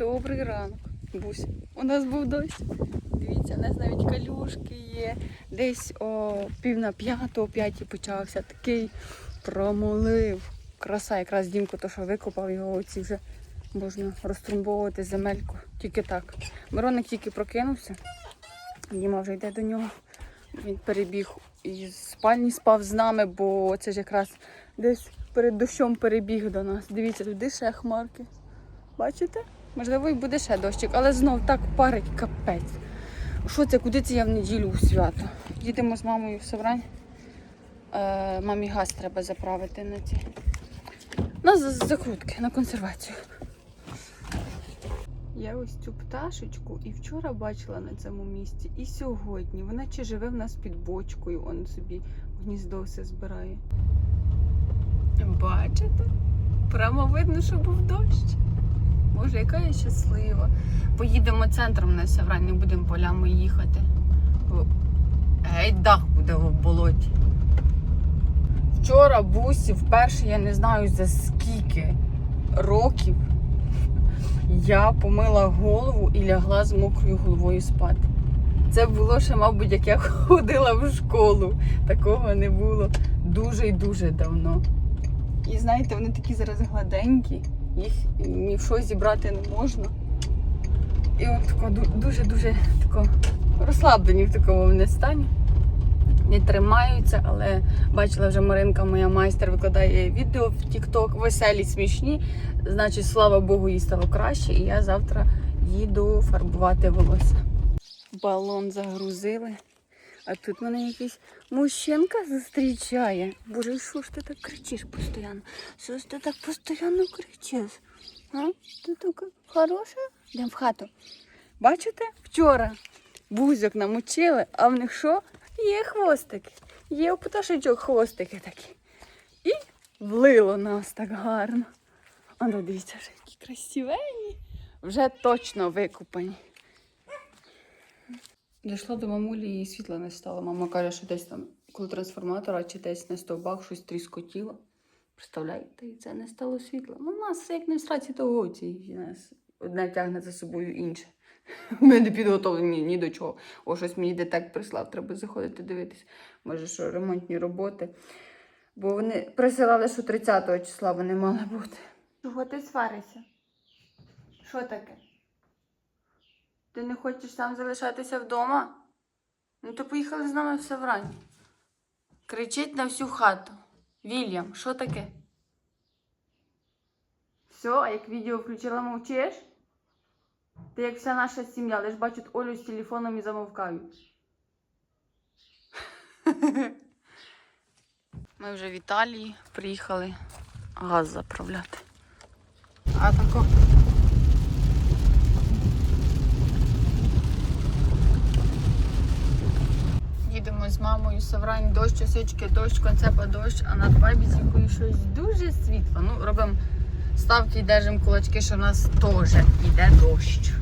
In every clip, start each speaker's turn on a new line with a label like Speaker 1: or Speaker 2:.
Speaker 1: Добрий ранок, Бусь. У нас був дощ. Дивіться, у нас навіть калюшки є. Десь о пів на п'яту, о п'ятій почався такий промолив. Краса, якраз Дімко, то що викопав його, оці вже можна розтрумбовувати земельку. Тільки так. Мироник тільки прокинувся. Діма вже йде до нього. Він перебіг із спальні спав з нами, бо це ж якраз десь перед дощом перебіг до нас. Дивіться, туди ще хмарки. Бачите? Можливо, і буде ще дощик, але знов так парить капець. Що це? Куди це я в неділю у свято? Їдемо з мамою в Саврань. Е, мамі газ треба заправити на ці. На закрутки, на консервацію. Я ось цю пташечку і вчора бачила на цьому місці, і сьогодні. Вона чи живе в нас під бочкою, он собі гніздо все збирає. Бачите? Прямо видно, що був дощ. Боже, яка я щаслива. Поїдемо центром на Саврань, не будемо полями їхати. Геть дах буде в болоті. Вчора бусі вперше, я не знаю за скільки років, я помила голову і лягла з мокрою головою спати. Це було ще, мабуть, як я ходила в школу. Такого не було дуже і дуже давно. І знаєте, вони такі зараз гладенькі, їх ні в що зібрати не можна. І от дуже-дуже розслаблені в такому вони стані. Не тримаються, але бачила вже Маринка, моя майстер, викладає відео в TikTok, веселі, смішні. Значить, слава Богу, їй стало краще, і я завтра їду фарбувати волосся. Балон загрузили. А тут мене якийсь мужчинка зустрічає. Боже, що ж ти так кричиш постійно? Що ж ти так постійно кричиш? А? Ти така хороша? Йдемо в хату. Бачите, вчора бузок намочили, а в них що? Є хвостики. Є у пташечок хвостики такі. І влило нас так гарно. А ну дивіться, вже які красивенні. Вже точно викупані. Дійшла до мамулі і світла не стало. Мама каже, що десь там коло трансформатора чи десь на стовбах щось тріскотіло. Представляєте, і це не стало світла. Ну, у нас як не в сраці того оці. Нас одне тягне за собою інше. Ми не підготовлені ні до чого. О, щось мені детект прислав, треба заходити дивитись. Може, що ремонтні роботи. Бо вони присилали, що 30 числа вони мали бути. Чого ти сваришся? Що таке? Ти не хочеш сам залишатися вдома? Ну то поїхали з нами в Саврань. Кричить на всю хату. Вільям, що таке? Все, а як відео включила, мовчиш? Ти як вся наша сім'я, лиш бачать Олю з телефоном і замовкають. Ми вже в Італії приїхали газ заправляти. А тако. З мамою Саврань, дощ, осички, дощ, концепа дощ, а над бабісікою щось дуже світло. Ну, робимо ставки і держимо кулачки, що в нас теж йде дощ.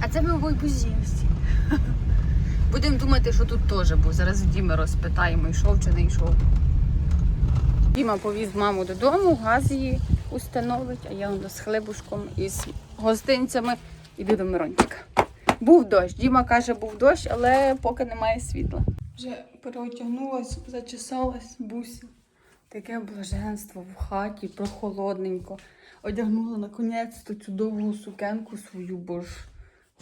Speaker 1: А це ми в Бойбузівці. Будемо думати, що тут теж був. Зараз в Діми розпитаємо, йшов чи не йшов. Діма повіз маму додому, газ її установить, а я з хлебушком і з гостинцями іду до Мирончика. Був дощ. Діма каже, був дощ, але поки немає світла. Вже переодягнулась, зачесалась, буся. Таке блаженство в хаті, прохолодненько. Одягнула наконець цю довгу сукенку свою, бо ж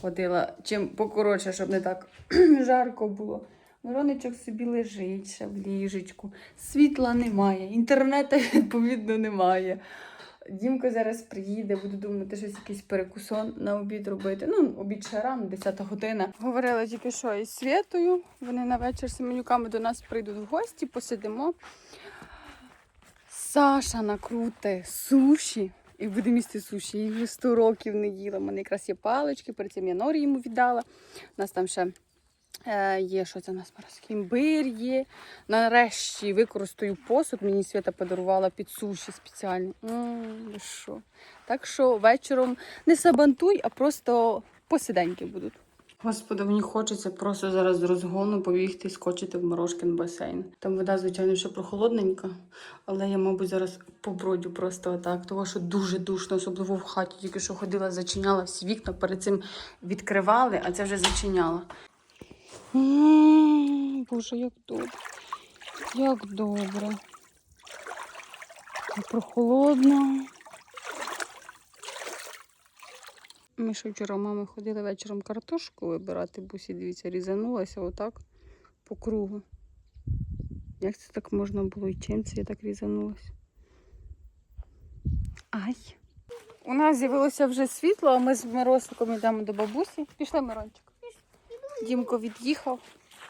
Speaker 1: ходила чим покоротше, щоб не так жарко було. Мироничок собі лежить ще в ліжечку. Світла немає, інтернету, відповідно, немає. Дімко зараз приїде, буду думати, щось якийсь перекусон на обід робити. Ну, обід ще рано, 10 година. Говорила тільки що із Світою. Вони на вечір з Семенюками до нас прийдуть в гості, посидимо. Саша накруте суші. І буде місти суші. Їй вже 100 років не їла. У мене якраз є палички, перед цим я норі йому віддала. У нас там ще є, що це у нас? Імбир є. Нарешті використаю посуд. Мені Свята подарувала під суші спеціально. М, ви що? Так що вечором не сабантуй, а просто посиденьки будуть. Господи, мені хочеться просто зараз з розгону побігти і скочити в Морошкин басейн. Там вода, звичайно, ще прохолодненька, але я, мабуть, зараз побродю просто отак, тому що дуже душно, особливо в хаті. Тільки що ходила, зачиняла всі вікна, перед цим відкривали, а це вже зачиняла. Боже, як добре. Як добре. Так прохолодно. Ми ще вчора мами ходили вечором картошку вибирати, бусі, дивіться, різанулася отак по кругу. Як це так можна було і чим це я так різанулася? Ай! У нас з'явилося вже світло, а ми з Миросиком йдемо до бабусі. Пішли, Мирончик. Дімко від'їхав,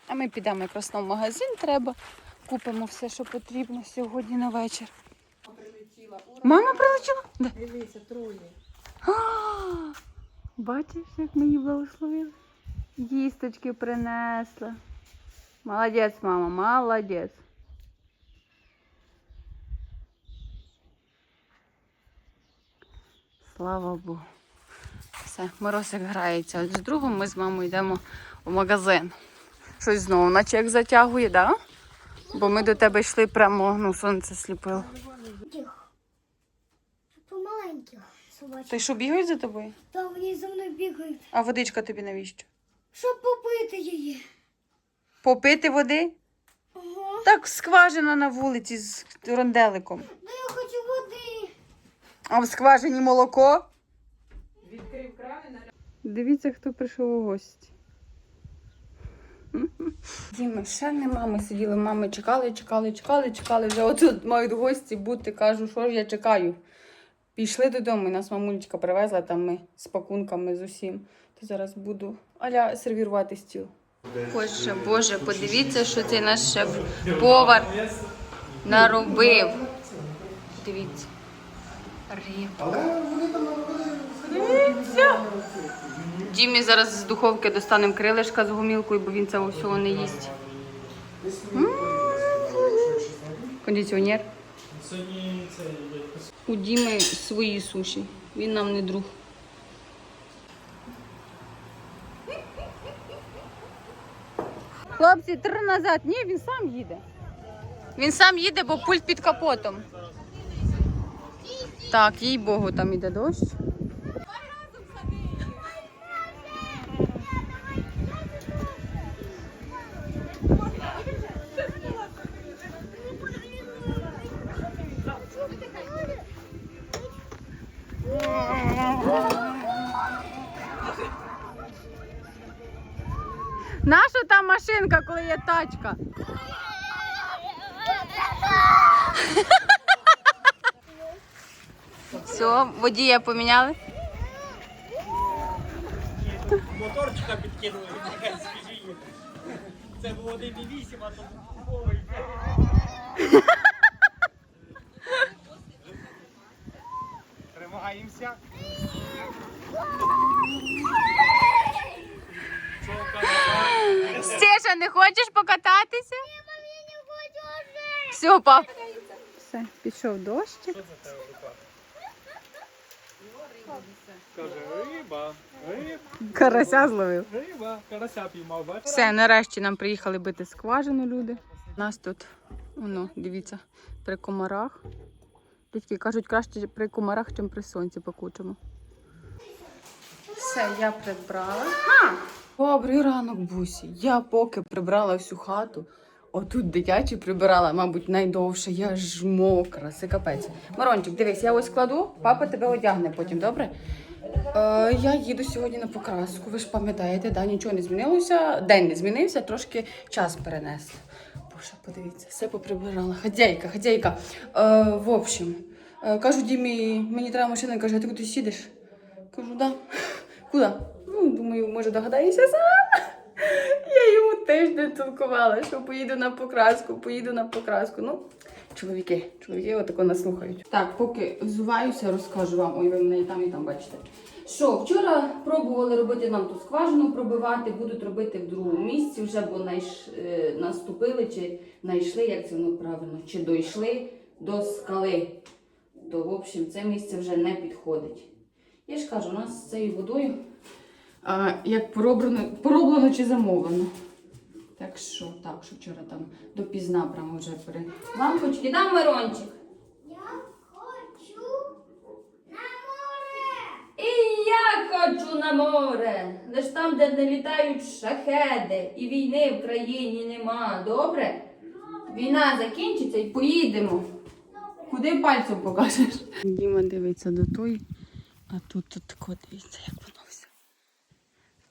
Speaker 1: а ми підемо якраз на магазин треба. Купимо все, що потрібно сьогодні на вечір. Мама прилетіла? Де?
Speaker 2: Дивися, троє.
Speaker 1: Бачиш, як ми її благословили? Їсточки принесла. Молодець, мама, молодець. Слава Богу. Все, Миросик грається. От з другом ми з мамою йдемо в магазин. Щось знову, наче як затягує, да? Бо ми до тебе йшли прямо, ну, сонце сліпило.
Speaker 2: Помаленьких собачок.
Speaker 1: Ти що бігають за тобою?
Speaker 2: Та вони за мною бігають.
Speaker 1: А водичка тобі навіщо?
Speaker 2: Щоб попити її.
Speaker 1: Попити води?
Speaker 2: Ага.
Speaker 1: Так скважина на вулиці з ронделиком.
Speaker 2: Ну я хочу води.
Speaker 1: А в скважині молоко. Відкрив крани. Дивіться, хто прийшов у гості. Діми, ще нема. Ми сиділи, мами чекали, чекали, чекали, чекали. Вже отут мають гості бути. Кажу, що ж я чекаю. Пішли додому, і нас мамулечка привезла там ми з пакунками з усім. То зараз буду аля сервірувати стіл. Боже, Боже, подивіться, що цей наш шеф-повар наробив. Дивіться. Риб. Дивіться. Дімі зараз з духовки достанемо крилишка з гумілкою, бо він цього всього не їсть. Кондиціонер. У Діми свої суші. Він нам не друг. Хлопці, три назад. Ні, він сам їде. Він сам їде, бо пульт під капотом. Так, їй Богу, там іде дощ. Тачка? Все, водія поміняли.
Speaker 3: моторчика підкинули. Це було 1,8, а то повий. Тримаємося.
Speaker 1: Стеша, не хочеш покататися? Все, пап. Все, пішов дощик.
Speaker 3: Каже, риба, риба,
Speaker 1: Карася зловив.
Speaker 3: риба. Карася піймав, бачиш?
Speaker 1: Все, нарешті нам приїхали бити скважину люди. Нас тут, воно, дивіться, при комарах. Дядьки кажуть, краще при комарах, ніж при сонці покучимо. Все, я прибрала. А! Добрий ранок, Бусі. Я поки прибрала всю хату. Отут дитячі прибирала, мабуть, найдовше. Я ж мокра, це капець. Марончик, дивись, я ось кладу, папа тебе одягне потім, добре? Е, я їду сьогодні на покраску. Ви ж пам'ятаєте, да, нічого не змінилося. День не змінився, трошки час перенесли. Боже, подивіться, все поприбирала. Хазяйка, хазяйка. Е, в общем, е, кажу Дімі, мені треба машина, каже, ти куди сідеш? Кажу, да. Куди? Думаю, може догадаєшся сам. Я йому тиждень толкувала, що поїду на покраску, поїду на покраску. Ну, чоловіки, чоловіки отако нас слухають. Так, поки взуваюся, розкажу вам. Ой, ви мене і там, і там бачите. Що, вчора пробували робити нам ту скважину пробивати, будуть робити в другому місці вже, бо найш, е, наступили чи знайшли, як це воно правильно, чи дійшли до скали. То, в общем, це місце вже не підходить. Я ж кажу, у нас з цією водою а, як пороблено, пороблено чи замовлено. Так що, так, що вчора там допізна прямо вже пере. Лампочки, дам Мирончик.
Speaker 2: Я хочу на море.
Speaker 1: І я хочу на море. Лиш там, де не літають шахеди і війни в країні нема. Добре? Війна закінчиться і поїдемо. Куди пальцем покажеш? Діма дивиться до той, а тут тут тако дивіться, як воно.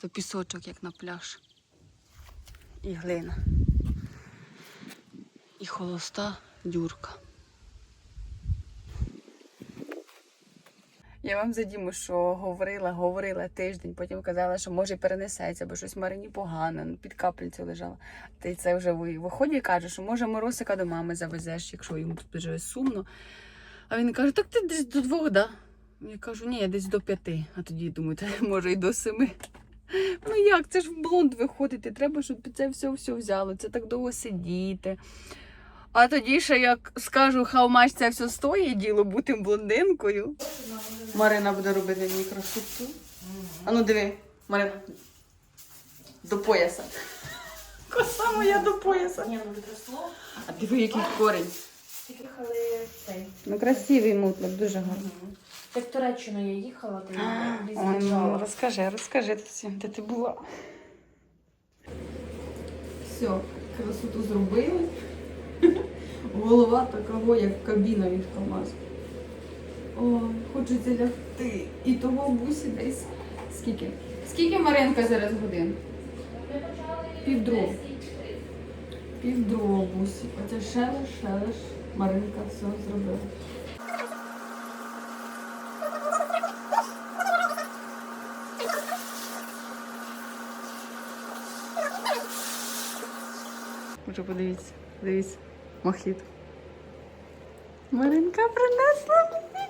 Speaker 1: То пісочок, як на пляж. І глина. І холоста дюрка. Я вам за Діму, що говорила, говорила тиждень, потім казала, що може перенесеться, бо щось Марині погано, ну, під капельцю лежала. Та й це вже ви- виходить і каже, що може Моросика до мами завезеш, якщо йому тут вже сумно. А він каже, так ти десь до двох, да? Я кажу, ні, я десь до п'яти. А тоді думаю, може і до семи. Ну як, це ж в блонд виходити, треба, щоб це все все взяло. Це так довго сидіти. А тоді ще як скажу, how much це все стоїть діло бути блондинкою. Марина буде робити мені красоту. А ну диви, Марина. До пояса. Коса моя до пояса.
Speaker 4: Ні, ну відросло.
Speaker 1: А диви, який корінь.
Speaker 4: Цей.
Speaker 1: Ну красивий мутлик, дуже гарний.
Speaker 4: Як в Туреччину я їхала, то я
Speaker 1: Ой,
Speaker 4: десь
Speaker 1: ну,
Speaker 4: біжала.
Speaker 1: розкажи, розкажи всім, де ти була. Все, красоту зробили. Голова такого, як кабіна від КАМАЗу. Ой, хочеться лягти. І того бусі десь. Скільки? Скільки Маринка зараз годин? Півдруг. Півдруг бусі. Оце шелеш, шелеш. Маринка все зробила. Вже подивіться, дивіться, мохіт. Маринка принесла мені.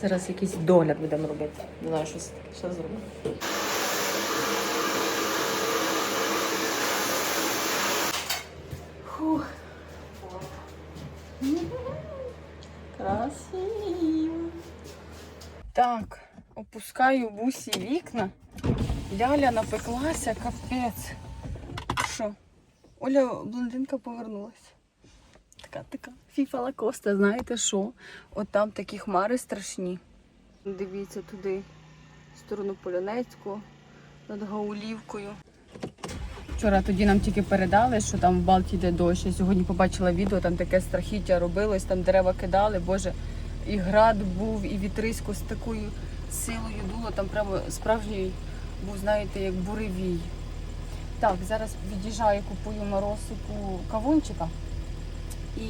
Speaker 1: Зараз якийсь догляд будемо робити. Не знаю, що це таке. Що зробимо. Так, опускаю бусі вікна. Ляля напеклася, капець. Що? Оля блондинка повернулася. Така така фіфа лакоста, знаєте що? От там такі хмари страшні. Дивіться туди, в сторону Полянецького, над Гаулівкою. Вчора тоді нам тільки передали, що там в Балті йде дощ. Я сьогодні побачила відео, там таке страхіття робилось, там дерева кидали, боже, і град був, і вітрисько з такою силою дуло, там прямо справжній був, знаєте, як буревій. Так, зараз від'їжджаю, купую морозику кавунчика. І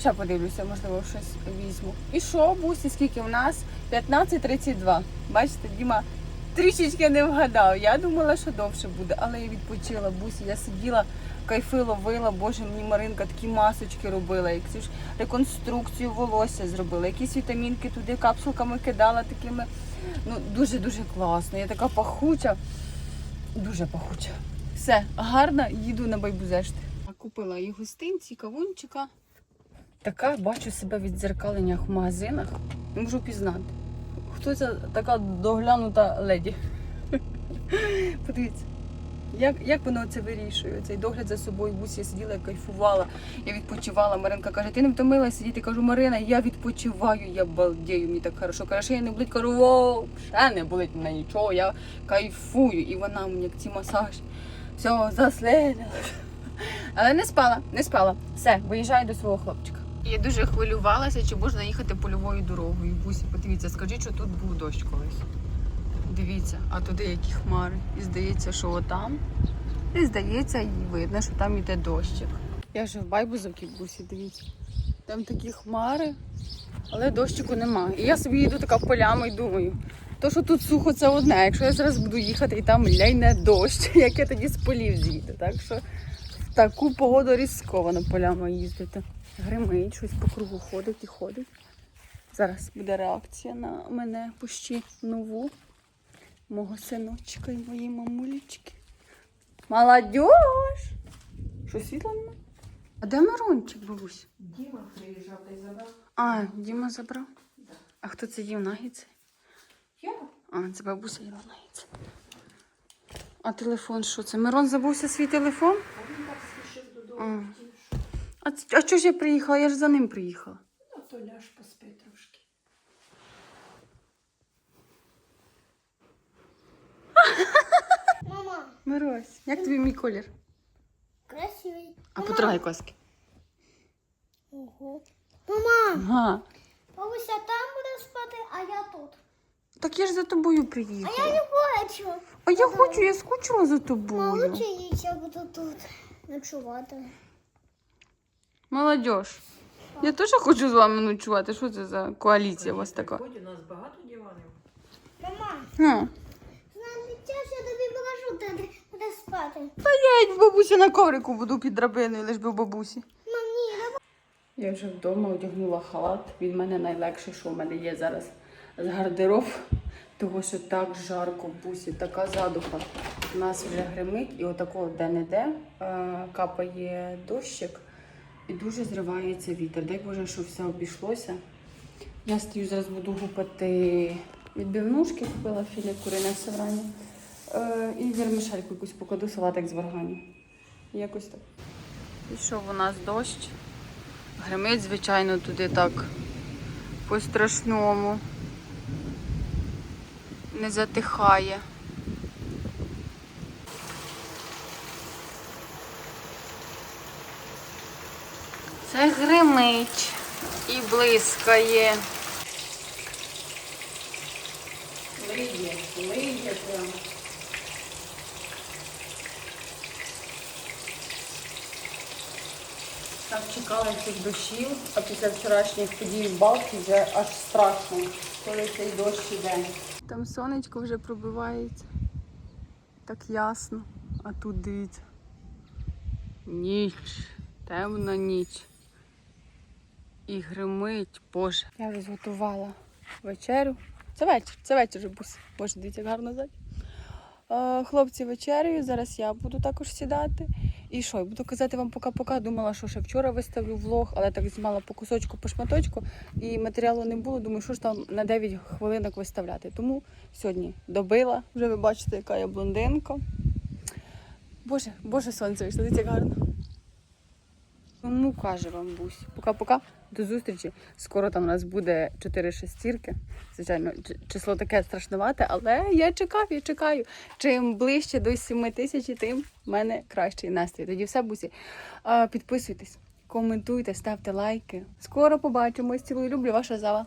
Speaker 1: ще подивлюся, можливо, щось візьму. І що, бусі, скільки в нас? 15.32. Бачите, Діма трішечки не вгадав. Я думала, що довше буде, але я відпочила бусі. Я сиділа, кайфи ловила, боже, мені Маринка такі масочки робила, якусь реконструкцію волосся зробила, якісь вітамінки туди капсулками кидала такими. Ну, дуже-дуже класно. Я така пахуча, дуже пахуча. Все, гарна, їду на байбузешти. Купила і гостинці, і кавунчика. Така бачу себе в відзеркаленнях в магазинах. Можу пізнати. Хто це така доглянута леді? Подивіться, як, як воно це вирішує? Цей догляд за собою я сиділа, я кайфувала, я відпочивала. Маринка каже, ти не втомилася сидіти? Кажу, Марина, я відпочиваю, я балдею, мені так хорошо. Каже, що я не болить, кажу, воу, ще не болить мене нічого, я кайфую. І вона мені як ці масажі. Все, заслинила. Але не спала, не спала. Все, виїжджаю до свого хлопчика. Я дуже хвилювалася, чи можна їхати польовою дорогою. Бусі, подивіться, скажіть, що тут був дощ колись. Дивіться, а туди які хмари. І здається, що отам. І здається, і видно, що там іде дощик. Я вже в байбузовці бусі, дивіться. Там такі хмари, але дощику нема. І я собі їду така полями і думаю. То, що тут сухо, це одне. Якщо я зараз буду їхати і там ляйне дощ, як я тоді з полів з'їду. Так що в таку погоду різковано полями їздити. Гримить, щось по кругу ходить і ходить. Зараз буде реакція на мене пущі нову. Мого синочка і моєї мамулечки. Молодіж! Що світла нема? А де Мирончик, бабусь?
Speaker 4: Діма приїжджав та й забрав.
Speaker 1: А, Діма забрав. А хто це їв нагіці?
Speaker 4: Я?
Speaker 1: А, це бабуся їла. А телефон що це? Мирон забувся свій телефон?
Speaker 4: А він так спішив додому. що-
Speaker 1: А, а чого ж я приїхала? Я ж за ним приїхала.
Speaker 4: Ну, то ляж поспи трошки.
Speaker 2: Мама,
Speaker 1: Мирось, як тобі мій колір?
Speaker 2: красивий.
Speaker 1: А потрогай коски.
Speaker 2: Ого. Мама,
Speaker 1: Ага.
Speaker 2: бабуся там буде спати, а я тут.
Speaker 1: Так я ж за тобою
Speaker 2: А
Speaker 1: приїхала.
Speaker 2: я не хочу.
Speaker 1: А я хочу, я скучила за тобою.
Speaker 2: лучше я буду тут ночувати.
Speaker 1: Молодіж. Я теж хочу з вами ночувати. Що це за коаліція у вас така?
Speaker 3: Приходь, у нас багато диванів.
Speaker 2: Мама,
Speaker 1: Хм.
Speaker 2: знаєте, час я тобі будеш спати.
Speaker 1: Та я й в бабусі на коврику буду під драбиною, лиш би в бабусі.
Speaker 2: Мам.
Speaker 1: Я вже вдома одягнула халат. Він в мене найлегший, що в мене є зараз з гардероб. Того, що так жарко в бусі, така задуха. У нас вже гримить, і отако де-не-де е, капає дощик і дуже зривається вітер. Дай Боже, щоб все обійшлося. Я стою, зараз буду гупати відбивнушки, купила філе курине саврані. Е, і вермишельку якусь покладу салатик з варгані. Якось так. Пішов у нас дощ. Гримить, звичайно, туди так по-страшному. Не затихає. Це гримить і блискає. Лиє, лиє прям. Так чекала цих дощів, а після вчорашніх подій в Балті вже аж страшно, коли цей дощ іде. Там сонечко вже пробивається. Так ясно. А тут дивіться. Ніч, темна ніч. І гримить, Боже. Я вже зготувала вечерю. Це вечір, це вечір вже. Боже, дивіться, як гарно зать. Е, Хлопці вечерю, зараз я буду також сідати. І що, я буду казати вам пока-пока. Думала, що ще вчора виставлю влог, але так знімала по кусочку, по шматочку, і матеріалу не було. Думаю, що ж там на 9 хвилинок виставляти. Тому сьогодні добила. Вже ви бачите, яка я блондинка. Боже, боже, сонце вийшло, дивіться, гарно. Тому каже вам Бусь. Пока-пока. До зустрічі. Скоро там у нас буде 4 шестірки. Звичайно, число таке страшнувате, але я чекав, я чекаю. Чим ближче до 7 тисяч, тим в мене кращий настрій. Тоді все, бусі. Підписуйтесь, коментуйте, ставте лайки. Скоро побачимось. Цілую, люблю, ваша зава.